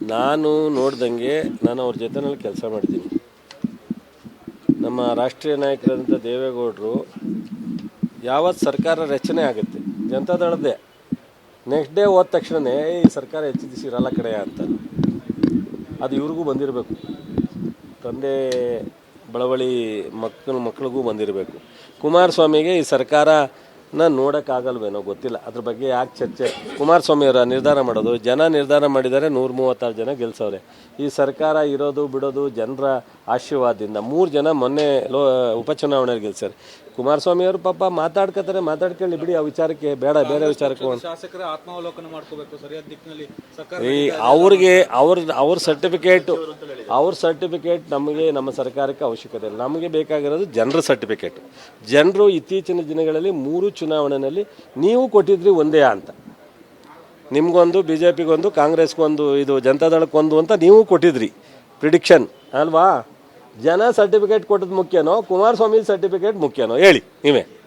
ನಾನು ನೋಡ್ದಂಗೆ ನಾನು ಅವ್ರ ಜೊತೆನಲ್ಲಿ ಕೆಲಸ ಮಾಡ್ತೀನಿ. ನಮ್ಮ ರಾಷ್ಟ್ರೀಯ ನಾಯಕರಾದಂಥ ದೇವೇಗೌಡರು ಯಾವತ್ತು ಸರ್ಕಾರ ರಚನೆ ಆಗುತ್ತೆ, ಜನತಾದಳದ್ದೇ. ನೆಕ್ಸ್ಟ್ ಡೇ ಹೋದ ತಕ್ಷಣವೇ ಈ ಸರ್ಕಾರ ಹೆಚ್ಚು ದಿವಸ ಇರಲ್ಲ ಕಡೆಯ ಅಂತ. ಅದು ಇವ್ರಿಗೂ ಬಂದಿರಬೇಕು. ತಂದೆ ಬಳವಳಿ ಮಕ್ಕಳು ಮಕ್ಕಳಿಗೂ ಬಂದಿರಬೇಕು. ಕುಮಾರಸ್ವಾಮಿಗೆ ಈ ಸರ್ಕಾರನ ನೋಡೋಕ್ಕಾಗಲ್ವೇನೋ ಗೊತ್ತಿಲ್ಲ. ಅದ್ರ ಬಗ್ಗೆ ಯಾಕೆ ಚರ್ಚೆ? ಕುಮಾರಸ್ವಾಮಿ ಅವರ ನಿರ್ಧಾರ ಮಾಡೋದು ಜನ ನಿರ್ಧಾರ ಮಾಡಿದರೆ ನೂರ ಮೂವತ್ತಾರು ಜನ ಗೆಲ್ಸವ್ರೆ. ಈ ಸರ್ಕಾರ ಇರೋದು ಬಿಡೋದು ಜನರ ಆಶೀರ್ವಾದದಿಂದ. ಮೂರು ಜನ ಮೊನ್ನೆ ಲೋ ಉಪಚುನಾವಣೆಯಲ್ಲಿ ಗೆಲ್ಸಾರೆ ಕುಮಾರಸ್ವಾಮಿ ಅವರು ಪಾಪ ಮಾತಾಡ್ಕೋತಾರೆ ಮಾತಾಡ್ಕೊಳ್ಳಿ ಬಿಡಿ ಆ ವಿಚಾರಕ್ಕೆ ಬೇಡ ಬೇರೆ ವಿಚಾರಕ್ಕೆ ಆತ್ಮಾವಲೋಕನ ಮಾಡ್ಕೋಬೇಕು ಸರಿಯಾದ ದಿಕ್ಕಿನಲ್ಲಿ ಸರ್ಕಾರ ಈ ಅವ್ರಿಗೆ ಅವ್ರ ಅವ್ರ ಸರ್ಟಿಫಿಕೇಟ್ ಅವ್ರ ಸರ್ಟಿಫಿಕೇಟ್ ನಮಗೆ ನಮ್ಮ ಸರ್ಕಾರಕ್ಕೆ ಅವಶ್ಯಕತೆ ಇಲ್ಲ. ನಮಗೆ ಬೇಕಾಗಿರೋದು ಜನರ ಸರ್ಟಿಫಿಕೇಟ್ ಜನರು ಇತ್ತೀಚಿನ ದಿನಗಳಲ್ಲಿ ಮೂರು ಚುನಾವಣೆಯಲ್ಲಿ ನೀವು ಕೊಟ್ಟಿದ್ರಿ ಒಂದೇ ಅಂತ. ನಿಮಗೊಂದು ಬಿ ಜೆ ಪಿಗೊಂದು ಕಾಂಗ್ರೆಸ್ಗೊಂದು, ಇದು ಜನತಾದಳಕ್ಕೊಂದು ಅಂತ ನೀವು ಕೊಟ್ಟಿದ್ರಿ. ಪ್ರಿಡಿಕ್ಷನ್ ಅಲ್ವಾ? ಜನ ಸರ್ಟಿಫಿಕೇಟ್ ಕೊಟ್ಟದ್ದು ಮುಖ್ಯನೋ, ಕುಮಾರಸ್ವಾಮಿ ಸರ್ಟಿಫಿಕೇಟ್ ಮುಖ್ಯನೋ? ಹೇಳಿ, ನೀವೇ.